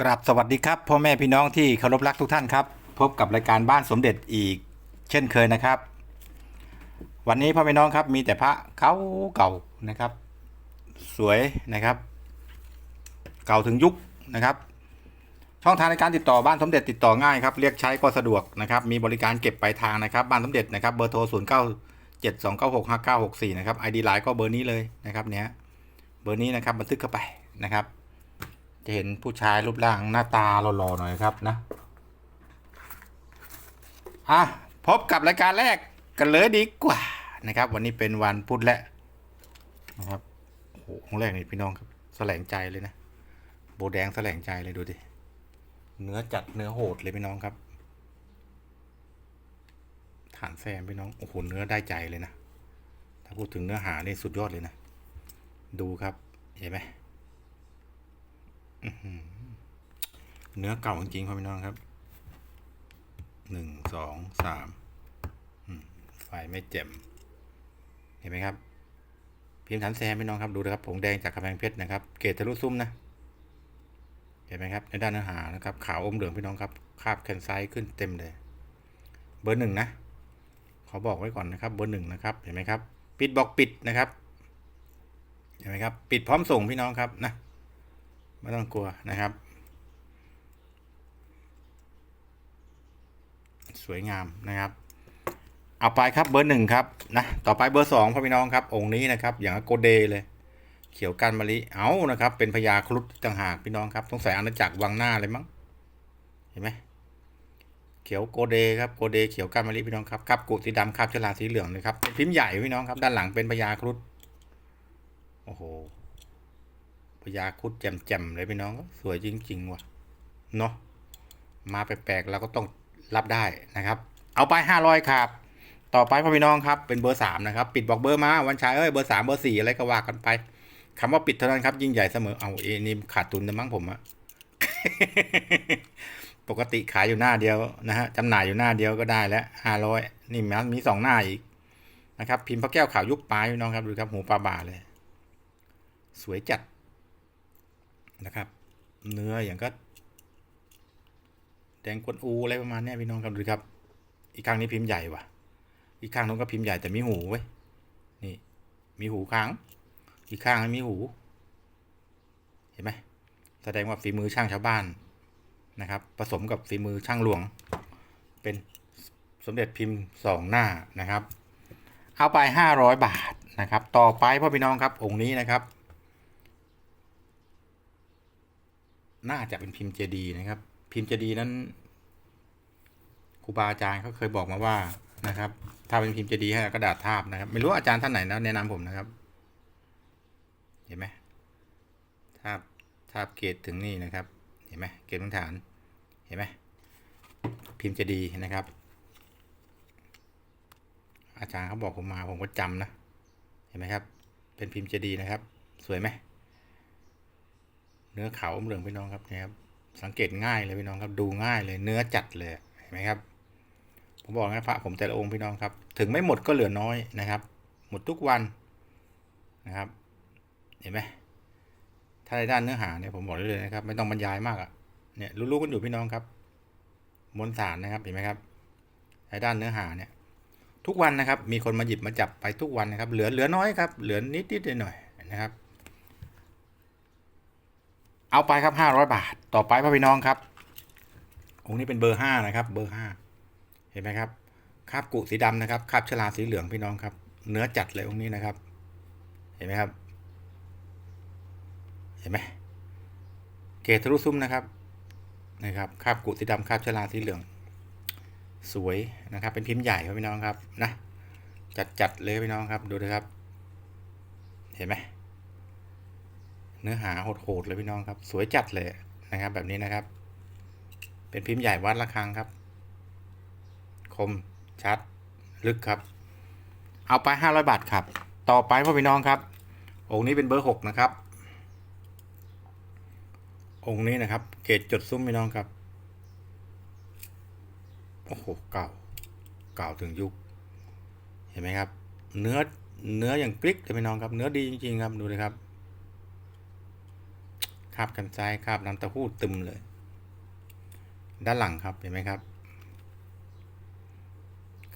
กราบสวัสดีครับพ่อแม่พี่น้องที่เคารพรักทุกท่านครับ พบกับรายการบ้านสมเด็จอีก เช่นเคยนะครับ วันนี้พ่อแม่น้องครับมีแต่พระเก่าเก่านะครับ สวยนะครับ เก่าถึงยุคนะครับ ช่องทางในการติดต่อบ้านสมเด็จติดต่อง่ายครับเรียกใช้ก็สะดวกนะครับ มีบริการเก็บปลายทางนะครับ บ้านสมเด็จนะครับเบอร์โทร0 9 7 2 9 6 5 9 6 4นะครับไอดีไลน์ก็เบอร์นี้เลยนะครับเนี้ยเบอร์นี้นะครับบันทึกเข้าไปนะครับ จะเห็นผู้ชายรูปร่างหน้าตาหล่อๆหน่อยครับนะ อะ พบกับรายการแรกกันเลยดีกว่านะครับ วันนี้เป็นวันพุธและนะครับโอ้โหของแรกนี่พี่น้องครับแสลงใจเลยนะ โบแดงแสลงใจเลยดูดิ เนื้อจัดเนื้อโหดเลยพี่น้องครับ ฐานแซมพี่น้อง โอ้โห เนื้อได้ใจเลยนะ ถ้าพูดถึงเนื้อหานี่สุดยอดเลยนะ ดูครับ เห็นไหม เนื้อเก่าจริงๆครับพี่น้องครับ หนึ่งสองสามไฟไม่เจ็ม เห็นไหมครับ พิมพ์ฐานแซมพี่น้องครับดูนะครับผงแดงจากกำแพงเพชรนะครับ เกรดทะลุซุ้มนะ เห็นไหมครับ ในด้านเนื้อหานะครับ ขาวอมเหลืองพี่น้องครับ คาบแคนไซขึ้นเต็มเลย เบอร์หนึ่งนะ ขอบอกไว้ก่อนนะครับ เบอร์หนึ่งนะครับ เห็นไหมครับ ปิดบอกปิดนะครับ เห็นไหมครับ ปิดพร้อมส่งพี่น้องครับนะ ไม่ต้องกลัวนะครับ สวยงามนะครับ เอาไปครับเบอร์หนึ่งครับนะต่อไปเบอร์สองพ่อพี่น้องครับ องค์นี้นะครับ อย่างโกเดเลย เขียวกันมะลิเอานะครับ เป็นพญาครุฑต่างหากพี่น้องครับสงสัยอาณาจักรวังหน้าเลยมั้งเห็นไหมเขียวโกเดครับโกเดเขียวกันมะลิพี่น้องครับครับกุสีดำครับฉลาสีเหลืองเลยครับเป็นพิมพ์ใหญ่พี่น้องครับ ด้านหลังเป็นพญาครุฑโอ้โห พญาคุดแจ่มๆเลยพี่น้อง สวยจริง ๆ ว่ะ เนาะมาแปลกๆเราก็ต้องรับได้นะครับ เอาไปห้าร้อยครับ ต่อไปพ่อพี่น้องครับ เป็นเบอร์สามนะครับ ปิดบอกเบอร์มา วันชายเอ้ย เบอร์สามเบอร์สี่อะไรก็ว่ากันไปคำว่าปิดเท่านั้นครับ ยิ่งใหญ่เสมอ เอาเอนี่ขาดทุนนะมั้งผมอะปกติขายอยู่หน้าเดียวนะฮะจำหน่ายอยู่หน้าเดียวก็ได้แล้วห้าร้อยนี่มันมีสองหน้าอีกนะครับ พิมพ์พระแก้วขาวยุคปลายพี่น้องครับดูครับหูปลาบ่าเลย สวยจัด นะครับ เนื้ออย่างก็แดงกวนอูอะไรประมาณนี้พี่น้องครับดูครับ อีกข้างนี้พิมพ์ใหญ่ว่ะ อีกข้างนู้นก็พิมพ์ใหญ่แต่มีหูเว้ยนี่ มีหูค้าง อีกข้างไม่มีหู เห็นไหมแสดงว่าฝีมือช่างชาวบ้านนะครับ ผสมกับฝีมือช่างหลวง เป็นสมเด็จพิมพ์สองหน้านะครับ เอาไปห้าร้อยบาทนะครับ ต่อไปพ่อพี่น้องครับองค์นี้นะครับ น่าจะเป็นพิมพ์เจดีนะครับ พิมพ์เจดีนั้นครูบาอาจารย์เขาเคยบอกมาว่านะครับ ถ้าเป็นพิมพ์เจดีให้กระดาษทาบนะครับ ไม่รู้อาจารย์ท่านไหนนะแนะนำผมนะครับ เห็นไหมทาบทาบเกตถึงนี่นะครับ เห็นไหมเกตพื้นฐาน เห็นไหมพิมพ์เจดีนะครับ อาจารย์เขาบอกผมมาผมก็จำนะ เห็นไหมครับ เป็นพิมพ์เจดีนะครับ สวยไหม เนื้อขาวอมเหลืองพี่น้องครับนะครับ สังเกตง่ายเลยพี่น้องครับ ดูง่ายเลยเนื้อจัดเลยเห็นไหมครับ ผมบอกนะพระผมแต่ละองค์พี่น้องครับ ถึงไม่หมดก็เหลือน้อยนะครับ หมดทุกวันนะครับ เห็นไหมถ้าในด้านเนื้อหาเนี่ยผมบอกได้เลยนะครับ ไม่ต้องบรรยายมากอะ่ะเนี่ยรู้ๆกันอยู่พี่น้องครับมวลสารนะครับเห็นไหมครับในด้านเนื้อหาเนี่ยทุกวันนะครับ มีคนมาหยิบมาจับไปทุกวันนะครับ เหลือเหลือน้อยครับ เหลือนิดนิดหน่อยๆนะครับ เอาไปครับห้าร้อยบาท ต่อไปพ่อพี่น้องครับ องค์นี้เป็นเบอร์ห้านะครับ เบอร์ห้าเห็นไหมครับคาบกุสีดำนะครับคาบชลาสีเหลืองพี่น้องครับ เนื้อจัดเลยองค์นี้นะครับ เห็นไหมครับ เห็นไหมเกตทะลุซุ้มนะครับนะครับคาบกุสีดำคาบชลาสีเหลือง สวยนะครับ เป็นพิมพ์ใหญ่ครับพี่น้องครับนะจัดจัดเลยพี่น้องครับดูนะครับ เห็นไหม เนื้อหาโหดๆเลยพี่น้องครับ สวยจัดเลยนะครับ แบบนี้นะครับ เป็นพิมพ์ใหญ่วัดละครังครับ คมชัด ลึกครับ เอาไปห้าร้อยบาทครับ ต่อไปพ่อพี่น้องครับ องค์นี้เป็นเบอร์หกนะครับ องค์นี้นะครับ เกตจดซุ้มพี่น้องครับโอ้โหเก่าเก่าถึงยุค เห็นไหมครับ เนื้อเนื้ออย่างกริกเลยพี่น้องครับ เนื้อดีจริงๆครับดูเลยครับ คาบกันซ้ายคาบน้ำเต้าหู้ตึมเลย ด้านหลังครับเห็นไหมครับ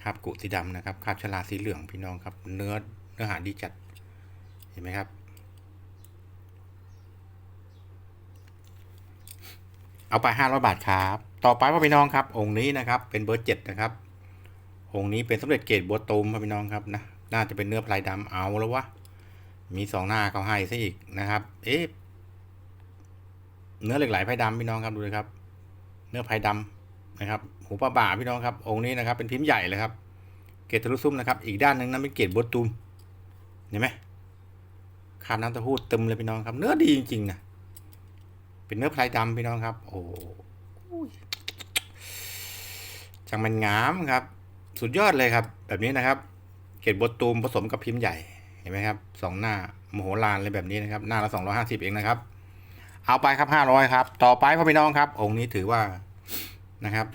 คาบกุสีดำนะครับคาบชลาสีเหลืองพี่น้องครับ เนื้อเนื้อหาดีจัดเห็นไหมครับ เอาไปห้าร้อยบาทครับ ต่อไปพ่อพี่น้องครับ องค์นี้นะครับ เป็นเบอร์เจ็ดนะครับ องค์นี้เป็นสมเด็จเกรดบัวตูมพ่อพี่น้องครับนะน่าจะเป็นเนื้อพลายดำเอาแล้ววะมีสองหน้าเขาให้ซะอีกนะครับ เอ๊ะ เนื้อเหล็กไหลไผ่ดำพี่น้องครับดูเลยครับ เนื้อไผ่ดำนะครับหูปลาบ่าพี่น้องครับ องค์นี้นะครับ เป็นพิมพ์ใหญ่เลยครับ เกรดทะลุซุ้มนะครับ อีกด้านหนึ่งนั้นเป็นเกรดบัวตูมเห็นไหมคาบน้ำเต้าหู้เต็มเลยพี่น้องครับ เนื้อดีจริงๆนะเป็นเนื้อไพลายดำพี่น้องครับ โอ้ยจังมันงามครับ สุดยอดเลยครับ แบบนี้นะครับ เกล็ดบดตูมผสมกับพิมพ์ใหญ่เห็นไหมครับสองหน้าโมโหลานเลยแบบนี้นะครับ หน้าละสองร้อยห้าสิบเองนะครับ เอาไปครับห้าร้อยครับ ต่อไปพ่อพี่น้องครับ องค์นี้ถือว่านะครับ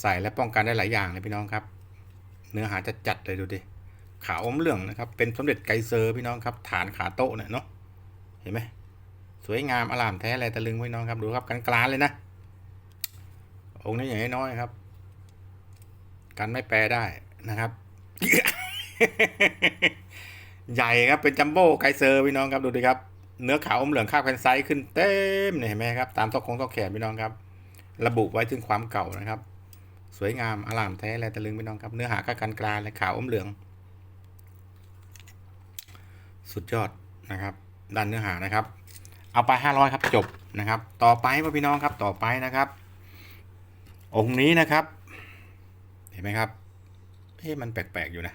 ใส่และป้องกันได้หลายอย่างเลยพี่น้องครับ เนื้อหาจะจัดเลยดูดิขาอมเหลืองนะครับ เป็นสมเด็จไกเซอร์พี่น้องครับ ฐานขาโต๊ะเนี่ยเนาะเห็นไหมสวยงามอลามแท้อะไรตะลึงพี่น้องครับดูครับกันกลานเลยนะองค์นี้อย่างน้อยครับ กันไม่แปลได้นะครับ ใหญ่ครับเป็นจัมโบ้ไกเซอร์พี่น้องครับดูดิครับ เนื้อขาวอมเหลืองคาบกันไซส์ขึ้นเต็มเนี่ยเห็นไหมครับ ตามซอกคงซอกแขนพี่น้องครับ ระบุไว้ถึงความเก่านะครับ สวยงามอลามแท้อะไรตะลึงพี่น้องครับ เนื้อหาก็กันกลานเลยขาวอมเหลือง สุดยอดนะครับด้านเนื้อหานะครับ เอาไปห้าร้อยครับจบนะครับ ต่อไปพ่อพี่น้องครับต่อไปนะครับ องค์นี้นะครับ เห็นไหมครับเอ๊ะมันแปลกๆอยู่นะ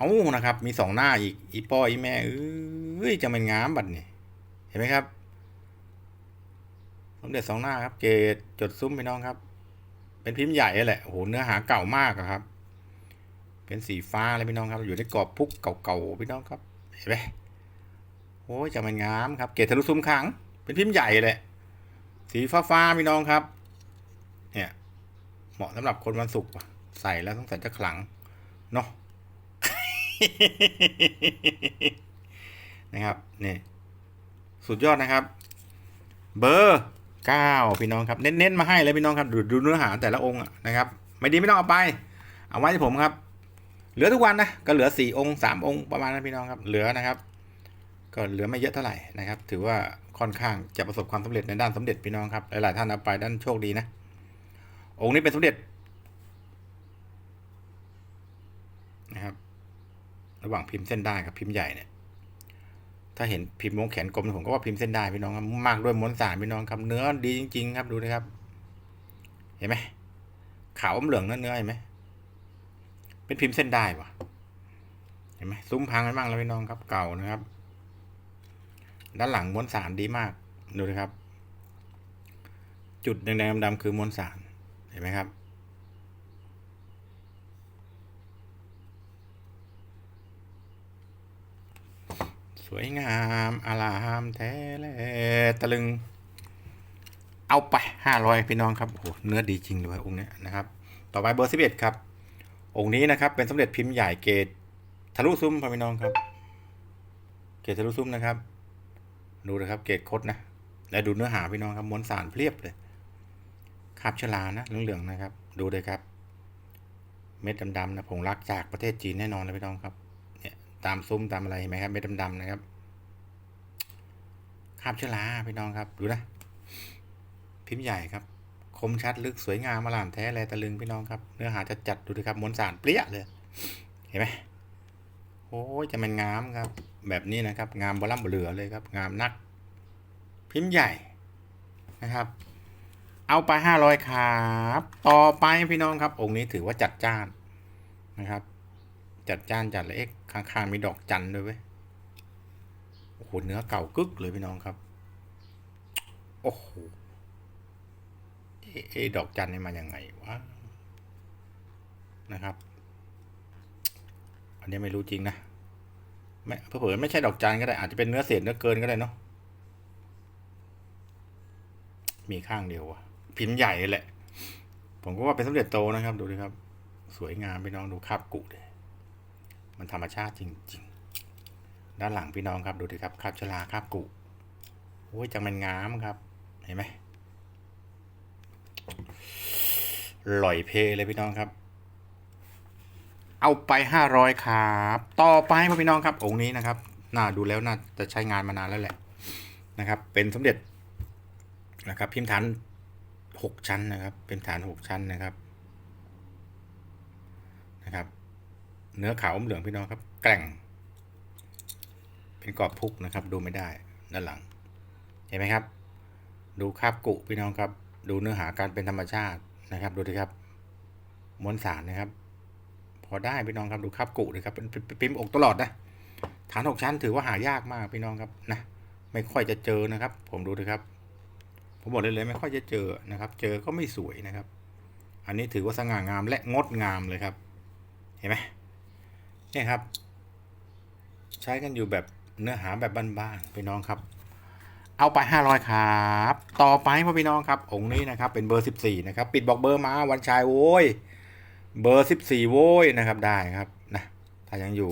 เอานะครับ มีสองหน้าอีก อีป้ออีแม่เอ้ยจะมันงามบัดนี่เห็นไหมครับ สมเด็จสองหน้าครับ เกตจดซุ้มพี่น้องครับ เป็นพิมพ์ใหญ่เลยแหละโอ้โหเนื้อหาเก่ามากอะครับ เป็นสีฟ้าเลยพี่น้องครับ อยู่ในกรอบพุกเก่าๆพี่น้องครับ เห็นไหมโอ้ยจะมันงามครับ เกตทะลุซุ้มขัง เป็นพิมพ์ใหญ่เลยสีฟ้าๆพี่น้องครับ เนี่ย เหมาะสำหรับคนวันศุกร์ใส่แล้วต้องใส่จะขลังเนาะ นะครับนี่สุดยอดนะครับ เบอร์เก้าพี่น้องครับ เน้นๆมาให้เลยพี่น้องครับดูดูเนื้อหาแต่ละองค์นะครับ ไม่ดีไม่ต้องเอาไป เอาไว้ที่ผมครับ เหลือทุกวันนะ ก็เหลือสี่องค์สามองค์ประมาณนั้นพี่น้องครับ เหลือนะครับ ก็เหลือไม่เยอะเท่าไหร่นะครับ ถือว่าค่อนข้างจะประสบความสำเร็จในด้านสมเด็จพี่น้องครับ หลายๆท่านเอาไปด้านโชคดีนะ องค์นี้เป็นสมเด็จนะครับ ระหว่างพิมพ์เส้นได้กับพิมพ์ใหญ่เนี่ย ถ้าเห็นพิมพ์วงแขนกลมผมก็ว่าพิมพ์เส้นได้พี่น้องครับมากด้วยม้วลสารพี่น้องครับเนื้อดีจริง ๆ ครับดูนะครับ เห็นไหมขาวอมเหลืองเนื้อเนื้อเห็นไหมเป็นพิมพ์เส้นได้ปะเห็นไหมซุ้มพังกันบ้างแล้วพี่น้องครับเก่านะครับ ด้านหลังม้วลสารดีมากดูนะครับ จุดแดงๆดำๆคือม้วลสารเห็นไหมครับ วยงามอารามแท้แลตะลึง เอาไปห้าร้อยพี่น้องครับโอ้โหเนื้อดีจริงเลยองค์นี้นะครับ ต่อไปเบอร์สิบเอ็ดครับ องค์นี้นะครับเป็นสมเด็จพิมพ์ใหญ่เกตทะลุซุ้มครับพี่น้องครับ เกตทะลุซุ้มนะครับ ดูนะครับเกตคดนะ และดูเนื้อหาพี่น้องครับมวลสารเพียบเลยคาบชลานะเหลืองๆนะครับ ดูเลยครับ เม็ดดำๆนะผงรักจากประเทศจีนแน่นอนเลยพี่น้องครับ ตามซุ้มตามอะไรเห็นไหมครับเม็ดดำๆนะครับคาบเชลาพี่น้องครับ ดูนะพิมพ์ใหญ่ครับ คมชัดลึกสวยงามอลามแท้แลตะลึงพี่น้องครับ เนื้อหาจะจัดดูดิครับมวลสารเปรี้ยเลย เห็นไหมโอ้ยจะมันงามครับ แบบนี้นะครับ งามบลัมเหลือเลยครับ งามนัก พิมพ์ใหญ่นะครับ เอาไปห้าร้อยครับ ต่อไปพี่น้องครับ องค์นี้ถือว่าจัดจ้านนะครับ จัดจ้านจัดเลยเอ๊ะข้างๆมีดอกจันด้วยเว้ยโอ้โหเนื้อเก่ากึกเลยพี่น้องครับ โอ้โหเอ๊ะเอดอกจันนี่มาอย่างไงวะนะครับ อันนี้ไม่รู้จริงนะไม่เผื่อไม่ใช่ดอกจันก็ได้อาจจะเป็นเนื้อเศษเนื้อเกินก็ได้เนาะมีข้างเดียวอะพิมพ์ใหญ่เลยแหละ ผมก็ว่าเป็นสมเด็จโตนะครับ ดูดิครับ สวยงามพี่น้องดูคาบกุเลย มันธรรมชาติจริง ๆ ด้านหลังพี่น้องครับดูดิครับคาบชลาคาบกุโอ้ยจังมันงามครับ เห็นไหมลอยเพเลยพี่น้องครับ เอาไปห้าร้อยครับ ต่อไปพ่อพี่น้องครับ องค์นี้นะครับ น่าดูแล้วน่าจะใช้งานมานานแล้วแหละนะครับ เป็นสมเด็จนะครับ พิมพ์ฐานหกชั้นนะครับ เป็นฐานหกชั้นนะครับนะครับ เนื้อขาวอมเหลืองพี่น้องครับ แกร่ง เป็นกรอบพุกนะครับ ดูไม่ได้ด้านหลัง เห็นไหมครับ ดูคาบกุพี่น้องครับ ดูเนื้อหาการเป็นธรรมชาตินะครับ ดูดิครับมวลสารนะครับ พอได้พี่น้องครับดูคาบกุเลยครับเป็นป็นเป็นพิมพ์อกตลอดนะฐานหกชั้นถือว่าหายากมากพี่น้องครับนะไม่ค่อยจะเจอนะครับ ผมดูดิครับ ผมบอกเลยเลยไม่ค่อยจะเจอนะครับ เจอก็ไม่สวยนะครับ อันนี้ถือว่าสง่างามและงดงามเลยครับ เห็นไหม เนี่ยครับ ใช้กันอยู่แบบเนื้อหาแบบบ้านๆพี่น้องครับ เอาไปห้าร้อยครับ ต่อไปพ่อพี่น้องครับ องค์นี้นะครับ เป็นเบอร์สิบสี่นะครับ ปิดบอกเบอร์มาวันชายโว้ยเบอร์สิบสี่โว้ยนะครับได้ครับนะถ้ายังอยู่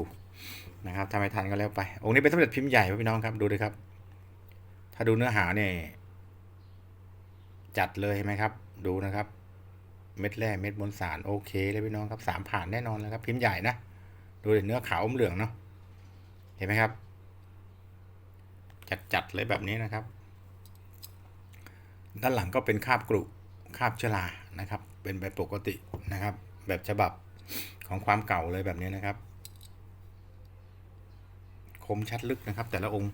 นะครับถ้าไม่ทันก็แล้วไป องค์นี้เป็นสมเด็จพิมพ์ใหญ่พ่อพี่น้องครับดูเลยครับ ถ้าดูเนื้อหาเนี่ยจัดเลยเห็นไหมครับ ดูนะครับ เม็ดแร่เม็ดมวลสารโอเคเลยพี่น้องครับสามผ่านแน่นอนแล้วครับ พิมพ์ใหญ่นะ ดูเนื้อขาวอมเหลืองเนาะเห็นไหมครับ จัดๆเลยแบบนี้นะครับ ด้านหลังก็เป็นคาบกรุคาบเชลานะครับ เป็นแบบปกตินะครับ แบบฉบับของความเก่าเลยแบบนี้นะครับ คมชัดลึกนะครับ แต่ละองค์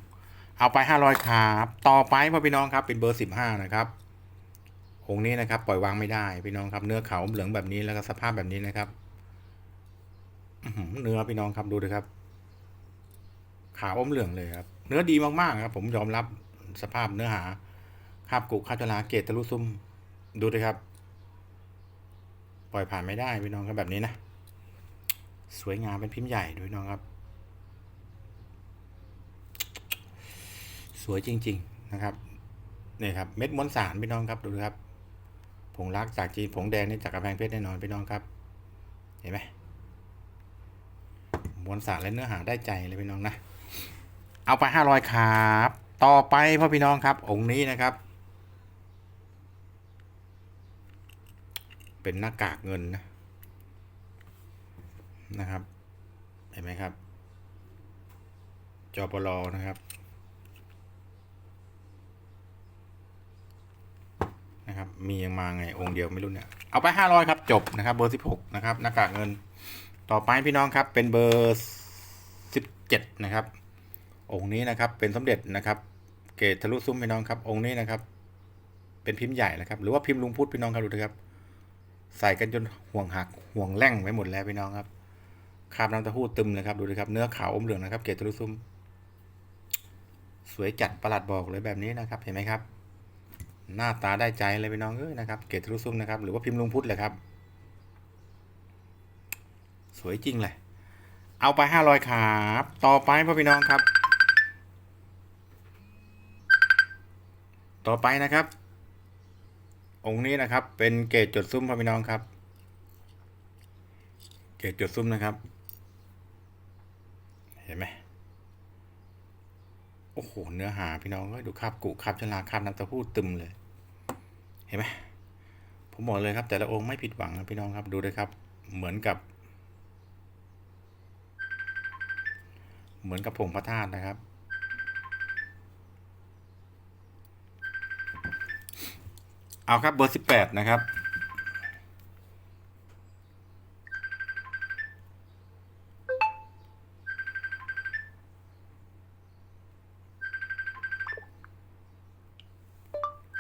เอาไปห้าร้อยครับต่อไปพ่อพี่น้องครับเป็นเบอร์สิบห้านะครับองค์นี้นะครับ ปล่อยวางไม่ได้พี่น้องครับ เนื้อขาวอมเหลืองแบบนี้แล้วก็สภาพแบบนี้นะครับ เนื้อพี่น้องครับดูดิครับ ขาวอมเหลืองเลยครับ เนื้อดีมากๆครับ ผมยอมรับสภาพเนื้อหาคาบกุคาบจลาเกตทะลุซุ่มดูดิครับ ปล่อยผ่านไม่ได้พี่น้องครับแบบนี้นะ สวยงามเป็นพิมพ์ใหญ่ด้วยน้องครับ สวยจริง ๆนะครับนี่ครับเม็ดมวลสารพี่น้องครับดูดิครับผงรักจากจีนผงแดงนี่จากกระแพงเพชรแน่นอนพี่น้องครับ เห็นไหม มวลสารและเนื้อหาได้ใจเลยพี่น้องนะ เอาไปห้าร้อยครับ ต่อไปพ่อพี่น้องครับ องค์นี้นะครับ เป็นหน้ากากเงินนะนะครับ เห็นไหมครับ จอปลอนะครับนะครับ มียังมาไงองค์เดียวไม่รู้เนี่ย เอาไปห้าร้อยครับ จบนะครับ เบอร์สิบหกนะครับ หน้ากากเงิน ต่อไปพี่น้องครับเป็นเบอร์สิบเจ็ดนะครับ องค์นี้นะครับเป็นสมเด็จนะครับ เกตทะลุซุ้มพี่น้องครับ องค์นี้นะครับ เป็นพิมพ์ใหญ่นะครับ หรือว่าพิมพ์ลุงพุทธพี่น้องครับดูนะครับ ใส่กันจนห่วงหักห่วงแร่งไว้หมดแล้วพี่น้องครับคาบน้ำต้าหู้ตึมเลยครับดูดิครับ เนื้อขาวอมเหลืองนะครับ เกตทะลุซุ้มสวยจัดประหลัดบอกเลยแบบนี้นะครับ เห็นไหมครับ หน้าตาได้ใจเลยพี่น้องเอ้ยนะครับ เกตทะลุซุ้มนะครับ หรือว่าพิมพ์ลุงพุทธเลยครับ วยจริงเลย เอาไปห้าร้อยครับ ต่อไปพ่อพี่น้องครับ ต่อไปนะครับ องค์นี้นะครับ เป็นเกตจดซุ้มพ่อพี่น้องครับ เกตจดซุ้มนะครับ เห็นไหมโอ้โห เนื้อหาพี่น้องก็ดูคาบกุคาบชลาคาบน้ำตาหู้ตึมเลย เห็นไหมผมบอกเลยครับ แต่ละองค์ไม่ผิดหวังนะพี่น้องครับดูเลยครับ เหมือนกับ เหมือนกับผงพระธาตุนะครับ เอาครับเบอร์สิบแปดนะครับ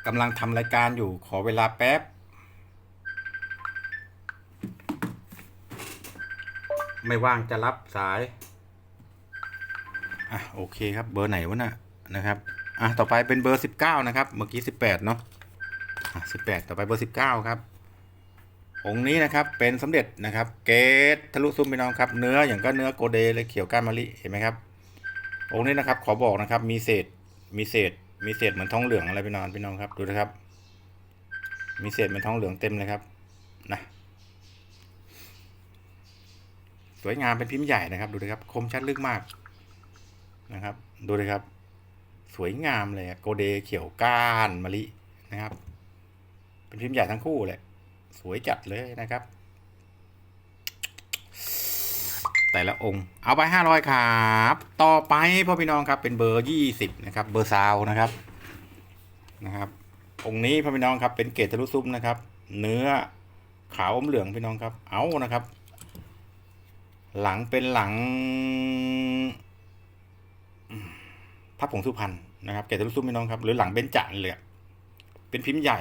กำลังทำรายการอยู่ขอเวลาแป๊บ ไม่ว่างจะรับสาย อะโอเคครับเบอร์ไหนวะน่ะนะครับอะต่อไปเป็นเบอร์สิบเก้านะครับ เมื่อกี้สิบแปดเนาะอะสิบแปดต่อไปเบอร์สิบเก้าครับ องค์นี้นะครับเป็นสมเด็จนะครับ เกตทะลุซุ้มพี่น้องครับ เนื้ออย่างก็เนื้อโกเดเลยเขียวก้านมะลิเห็นไหมครับ องค์นี้นะครับขอบอกนะครับ มีเศษมีเศษ มีเศษเหมือนทองเหลืองอะไรพี่น้องพี่น้องครับดูนะครับ มีเศษเหมือนทองเหลืองเต็มเลยครับนะสวยงามเป็นพิมพ์ใหญ่นะครับ ดูนะครับ คมชัดลึกมาก นะครับ ดูเลยครับ สวยงามเลยโกเดเขียวก้านมะลินะครับ เป็นพิมพ์ใหญ่ทั้งคู่เลยสวยจัดเลยนะครับ แต่ละองค์ เอาไปห้าร้อยครับ ต่อไปพ่อพี่น้องครับเป็นเบอร์ยี่สิบนะครับ เบอร์ซาวนะครับนะครับ องค์นี้พ่อพี่น้องครับ เป็นเกตทะลุซุ้มนะครับ เนื้อขาวอมเหลืองพี่น้องครับ เอานะครับ หลังเป็นหลัง พับผงสุพรรณนะครับเกตทะลุซุ้มพี่น้องครับ หรือหลังเบญจาเลยเป็นพิมพ์ใหญ่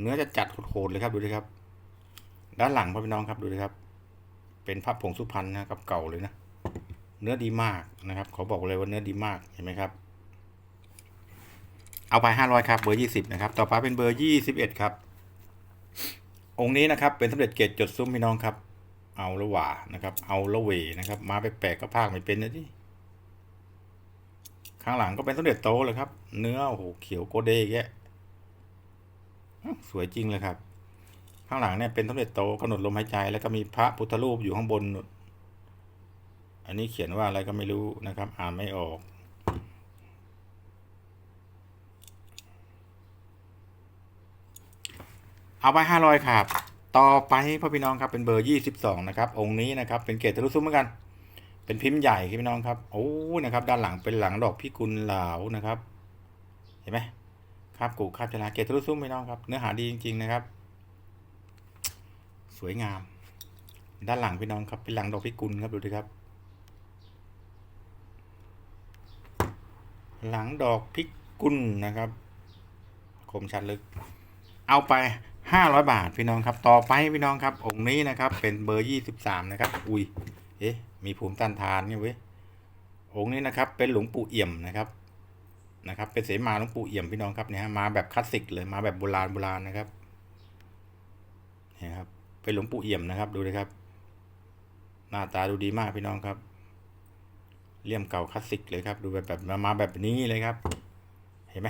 เนื้อจะจัดโหดๆเลยครับดูดิครับ ด้านหลังพ่อพี่น้องครับดูดิครับ เป็นพับผงสุพรรณนะครับเก่าเลยนะเนื้อดีมากนะครับขอบอกเลยว่าเนื้อดีมากเห็นไหมครับ เอาไปห้าร้อยครับเบอร์ยี่สิบนะครับ ต่อไปเป็นเบอร์ยี่สิบเอ็ดครับ องค์นี้นะครับเป็นสมเด็จเกตจดซุ้มพี่น้องครับ เอาละหว่านะครับ เอาละเวนะครับ มาแปลกๆก็ภาคไม่เป็นนะที่ ข้างหลังก็เป็นสมเด็จโตเลยครับ เนื้อโอ้โหเขียวโกเด้แยะสวยจริงเลยครับ ข้างหลังเนี่ยเป็นสมเด็จโตกำหนดลมหายใจ แล้วก็มีพระพุทธรูปอยู่ข้างบนนู่นอันนี้เขียนว่าอะไรก็ไม่รู้นะครับ อ่านไม่ออกเอาไปห้าร้อยครับ ต่อไปพ่อพี่น้องครับเป็นเบอร์ยี่สิบสองนะครับ องค์นี้นะครับ เป็นเกตทะลุซุ้มเหมือนกัน เป็นพิมพ์ใหญ่ครับพี่น้องครับโอ้นะครับด้านหลังเป็นหลังดอกพิกุลเหลานะครับ เห็นไหมคาบกูคาบชลาเกตทะลุซุ้มพี่น้องครับ เนื้อหาดีจริง ๆนะครับ สวยงาม ด้านหลังพี่น้องครับเป็นหลังดอกพิกุลครับดูดิครับ หลังดอกพิกุลนะครับคมชัดลึก เอาไปห้าร้อยบาทพี่น้องครับ ต่อไปพี่น้องครับองค์นี้นะครับ เป็นเบอร์ยี่สิบสามนะครับ อุ้ย เอ๊ะ มีภูมิต้านทานเนี่ยเว้ยองค์นี้นะครับ เป็นหลวงปู่เอี่ยมนะครับนะครับ เป็นเสมาหลวงปู่เอี่ยมพี่น้องครับเนี่ยมาแบบคลาสสิกเลยมาแบบโบราณโบราณนะครับเนี่ยครับ เป็นหลวงปู่เอี่ยมนะครับ ดูเลยครับ หน้าตาดูดีมากพี่น้องครับเลี่ยมเก่าคลาสสิกเลยครับ ดูแบบแบบมาแบบนี้เลยครับ เห็นไหม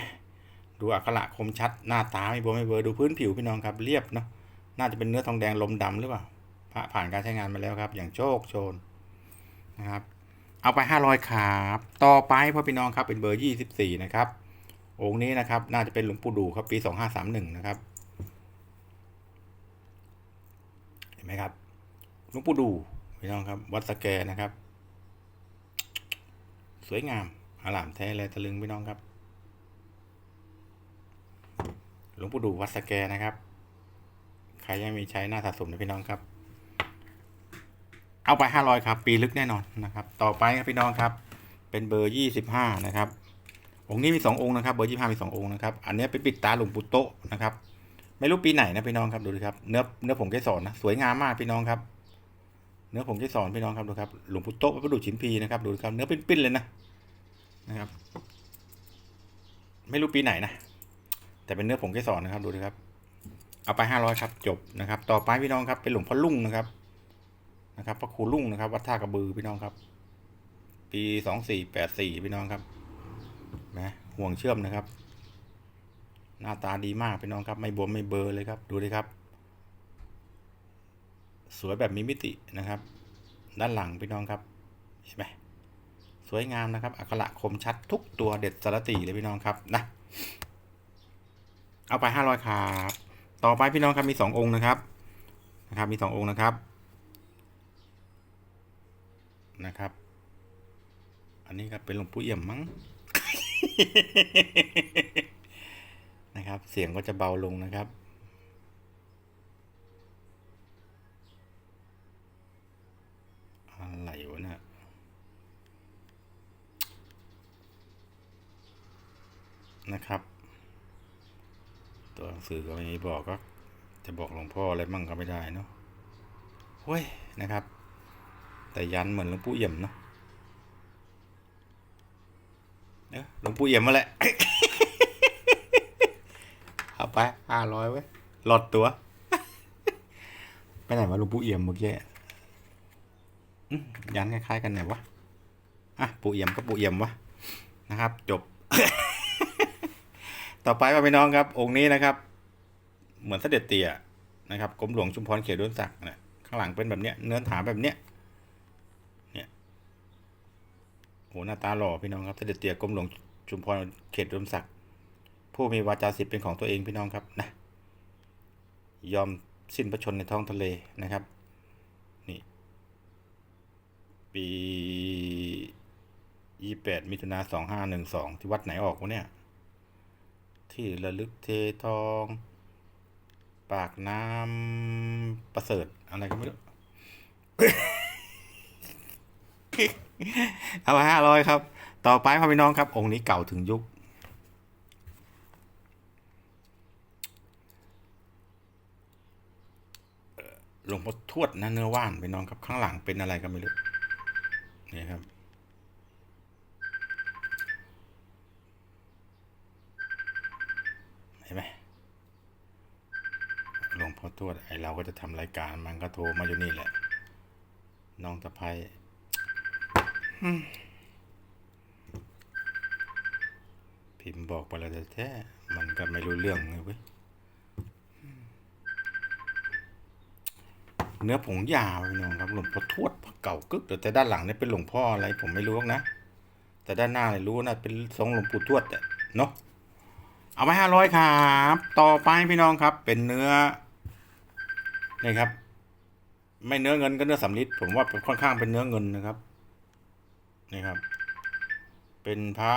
ดูอักขระคมชัด หน้าตาไม่บวมไม่เบลอดูพื้นผิวพี่น้องครับ เรียบเนาะน่าจะเป็นเนื้อทองแดงลมดำหรือเปล่าพระผ่านการใช้งานมาแล้วครับ อย่างโชคโชน นะครับ เอาไปห้าร้อยครับต่อไปพ่อพี่น้องครับเป็นเบอร์ยี่สิบสี่นะครับ องค์นี้นะครับ น่าจะเป็นหลวงปู่ดูครับปีสองห้าสามหนึ่งนะครับ เห็นไหมครับหลวงปู่ดูพี่น้องครับ วัดสแกนะครับ สวยงามอาลามแท้เลยตะลึงพี่น้องครับหลวงปู่ดูวัดสแกนะครับ ใครยังมีใช้หน้าสะสมนะพี่น้องครับ เอาไปห้าร้อยครับ ปีลึกแน่นอนนะครับ ต่อไปครับพี่น้องครับ เป็นเบอร์ยี่สิบห้านะครับ องค์นี้มีสององค์นะครับ เบอร์ยี่ห้ามีสององค์นะครับ อันนี้เป็นปิดตาหลวงปู่โตะนะครับ ไม่รู้ปีไหนนะพี่น้องครับดูดิครับ เนื้อเนื้อผงเกสรนะ สวยงามมากพี่น้องครับ เนื้อผงเกสรพี่น้องครับดูครับ หลวงปู่โตะพระประดุจฉิมพีนะครับ ดูครับ เนื้อปิ้นๆเลยนะนะครับ ไม่รู้ปีไหนนะ แต่เป็นเนื้อผงเกสรนะครับ ดูดิครับ เอาไปห้าร้อยครับ จบนะครับ ต่อไปพี่น้องครับ เป็นหลวงพ่อลุ่งนะครับ นะครับพระครูลุ่งนะครับ วัดท่ากระบือพี่น้องครับ ปีสองสี่แปดสี่พี่น้องครับนะห่วงเชื่อมนะครับ หน้าตาดีมากพี่น้องครับ ไม่บวมไม่เบลอเลยครับ ดูดิครับ สวยแบบมีมิตินะครับ ด้านหลังพี่น้องครับเห็นไหมสวยงามนะครับอักขระคมชัดทุกตัวเด็ดสารตีเลยพี่น้องครับนะเอาไปห้าร้อยครับต่อไปพี่น้องครับมีสององค์นะครับนะครับ มีสององค์นะครับ นะครับ อันนี้ครับเป็นหลวงปู่เอี่ยมมั้งนะครับ เสียงก็จะเบาลงนะครับ อะไรวะเนี่ยนะครับ ตัวหนังสือก็ไม่บอกก็จะบอกหลวงพ่ออะไรมั่งก็ไม่ได้เนาะเฮ้ยนะครับ แต่ยันเหมือนหลวงปู่เอี่ยมเนาะเนอะหลวงปู่เอี่ยมมาแหละ เอาไปห้าร้อยไว้ยหลอดตัว ไปไหนมาหลวงปู่เอี่ยมเมื่อกี้ยันคล้ายๆกันไหนวะ อะปู่เอี่ยมก็ปู่เอี่ยมวะนะครับ จบ ต่อไปว่าพี่น้องครับ องค์นี้นะครับ เหมือนเสด็จเตี่ยนะครับกรมหลวงชุมพรเขตด้วนศักดิ์นะข้างหลังเป็นแบบเนี้ยเนื้อถาแบบเนี้ย เนี่ย โหหน้าตาหล่อพี่น้องครับเสด็จเตี่ยกรมหลวงชุมพรเขตอุดมศักดิ์ผู้มีวาจาสิทธิ์เป็นของตัวเองพี่น้องครับนะยอมสิ้นพระชนในท้องทะเลนะครับนี่ปียี่แปดมิถุนาสองห้าหนึ่งสองที่วัดไหนออกวะเนี่ย ที่ระลึกเททอง ปากน้ำประเสริฐอะไรก็ไม่รู้ เอามาห้าร้อยครับ ต่อไปพ่อพี่น้องครับ องค์นี้เก่าถึงยุค หลวงพ่อทวดนะเนื้อว่านพี่น้องครับ ข้างหลังเป็นอะไรก็ไม่รู้นี่ครับเห็นไหมหลวงพ่อทวดไอเราก็จะทำรายการมันก็โทรมาอยู่นี่แหละ น้องตะไพ พิมพ์บอกไปแล้วแท้ มันก็ไม่รู้เรื่องเลยเว้ย เนื้อผงยาวพี่น้องครับหลวงพ่อทวดเก่ากึกแต่ด้านหลังเนี่ยเป็นหลวงพ่ออะไร ผมไม่รู้นะ แต่ด้านหน้าเนี่ยรู้นะเป็นทรงหลวงปู่ทวดอะเนาะ เอาไปห้าร้อยครับ ต่อไปพี่น้องครับ เป็นเนื้อ นี่ครับ ไม่เนื้อเงินก็เนื้อสำลิดผมว่าค่อนข้างเป็นเนื้อเงินนะครับ นี่ครับ เป็นพระ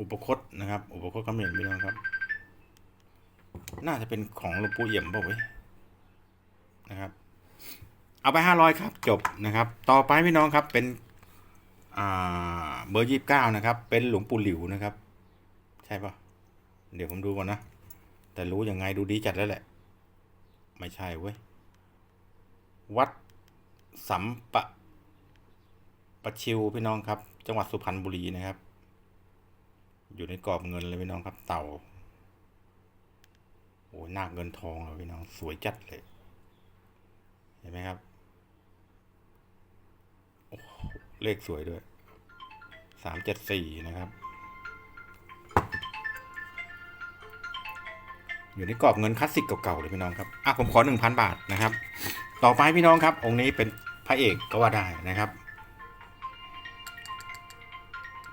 อุปคตนะครับ อุปคตเขมรพี่น้องครับ น่าจะเป็นของหลวงปู่เอี่ยมป่าเว้ยนะครับ เอาไปห้าร้อยครับจบนะครับ ต่อไปพี่น้องครับเป็นเบอร์ยี่สิบเก้านะครับ เป็นหลวงปู่หลิวนะครับ ใช่ปะเดี๋ยวผมดูก่อนนะ แต่รู้ยังไงดูดีจัดแล้วแหละ ไม่ใช่เว้ย วัดสัมปะ ประชิวพี่น้องครับ จังหวัดสุพรรณบุรีนะครับ อยู่ในกรอบเงินเลยพี่น้องครับ เต่าโอ้ยนาเงินทองเลยพี่น้องสวยจัดเลย เห็นไหมครับโอ้เลขสวยด้วยสามเจ็ดสี่นะครับ อยู่ในกรอบเงินคลาสสิกเก่าๆเลยพี่น้องครับอะผมขอหนึ่งพันบาทนะครับ ต่อไปพี่น้องครับ องค์นี้เป็นพระเอกก็ว่าได้นะครับ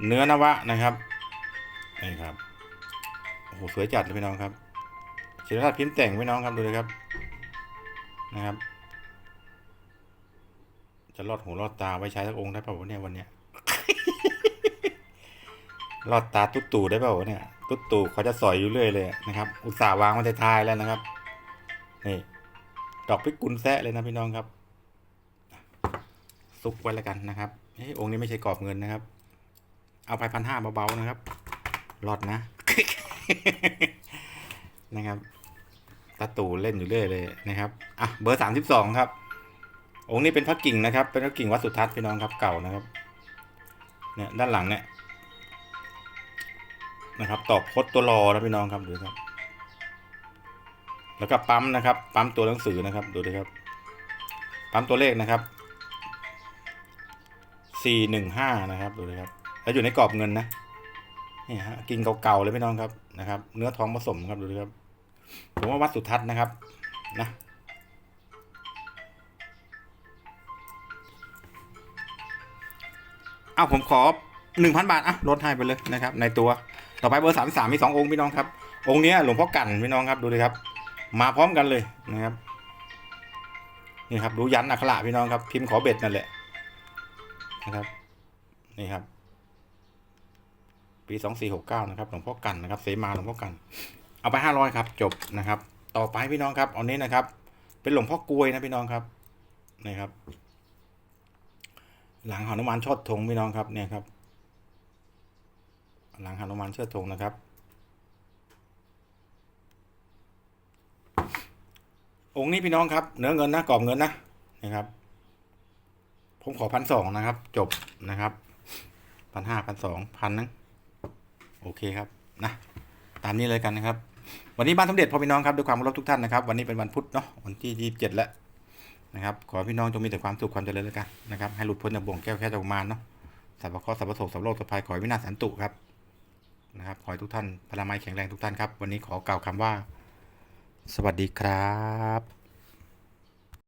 เนื้อนวะนะครับนี่ครับโอ้โหสวยจัดเลยพี่น้องครับศิลปะพิมพ์แต่งพี่น้องครับดูเลยครับนะครับ จะรอดหูรอดตาไว้ใช้สักองค์ได้เปล่าวะเนี่ยวันเนี้ยรอดตาตุ๊ดตู่ได้เปล่าวะเนี่ยตุ๊ดตู่เขาจะสอยอยู่เรื่อยเลยนะครับ อุตส่าห์วางไว้ท้ายแล้วนะครับนี่ดอกพิกุลแซะเลยนะพี่น้องครับ ซุกไว้แล้วกันนะครับเฮ้ยองค์นี้ไม่ใช่กรอบเงินนะครับ เอาไปพันห้าเบาๆนะครับรอดนะ นะครับตาตูเล่นอยู่เรื่อยเลยนะครับอะเบอร์สามสิบสองครับ องค์นี้เป็นพระกิ่งนะครับ เป็นพระกิ่งวัดสุทัศน์พี่น้องครับเก่านะครับ เนี่ยด้านหลังเนี่ยนะครับตอกคดตัวรอนะพี่น้องครับดูครับ แล้วก็ปั๊มนะครับ ปั๊มตัวหนังสือนะครับดูด้วยครับ ปั๊มตัวเลขนะครับสี่หนึ่งห้านะครับดูเลยครับ แล้วอยู่ในกรอบเงินนะนี่ฮะกิ่งเก่าๆเลยพี่น้องครับนะครับ เนื้อทองผสมครับดูดิครับผมว่าวัดสุทัศน์นะครับนะเอาผมขอหนึ่งพันบาทอะลดให้ไปเลยนะครับ ในตัวต่อไปเบอร์สามสามมีสององค์พี่น้องครับ องค์นี้หลวงพ่อกันพี่น้องครับดูเลยครับ มาพร้อมกันเลยนะครับนี่ครับดูยันอักขระพี่น้องครับ พิมพ์ขอเบ็ดนั่นแหละนะครับนี่ครับ ปีสองสี่หกเก้านะครับหลวงพ่อกันนะครับเสมาหลวงพ่อกัน เอาไปห้าร้อยครับ จบนะครับ ต่อไปพี่น้องครับอันนี้นะครับ เป็นหลวงพ่อกลวยนะพี่น้องครับนี่ครับ หลังหนุมานชอดธงพี่น้องครับเนี่ยครับ หลังหนุมานเชิดธงนะครับ องค์นี้พี่น้องครับเนื้อเงินนะกรอบเงินนะนะครับผมขอพันสองนะครับ จบนะครับพันห้าพันสองพันนึง โอเคครับนะตามนี้เลยกันนะครับ วันนี้บ้านสมเด็จพ่อพี่น้องครับด้วยความเคารพทุกท่านนะครับ วันนี้เป็นวันพุธเนาะวันที่ยี่สิบเจ็ดแล้วนะครับ ขอพี่น้องจงมีแต่ความสุขความเจริญแล้วกันนะครับให้หลุดพ้นจากบ่วงแก้วแค่จากมารเนาะสัพพะเคราะห์สัพพะโศกสัพพะโลกสัพพภัยขอให้วินาศสันตุครับนะครับขอให้ทุกท่านพลามัยแข็งแรงทุกท่านครับ วันนี้ขอกล่าวคำว่า สวัสดีครับ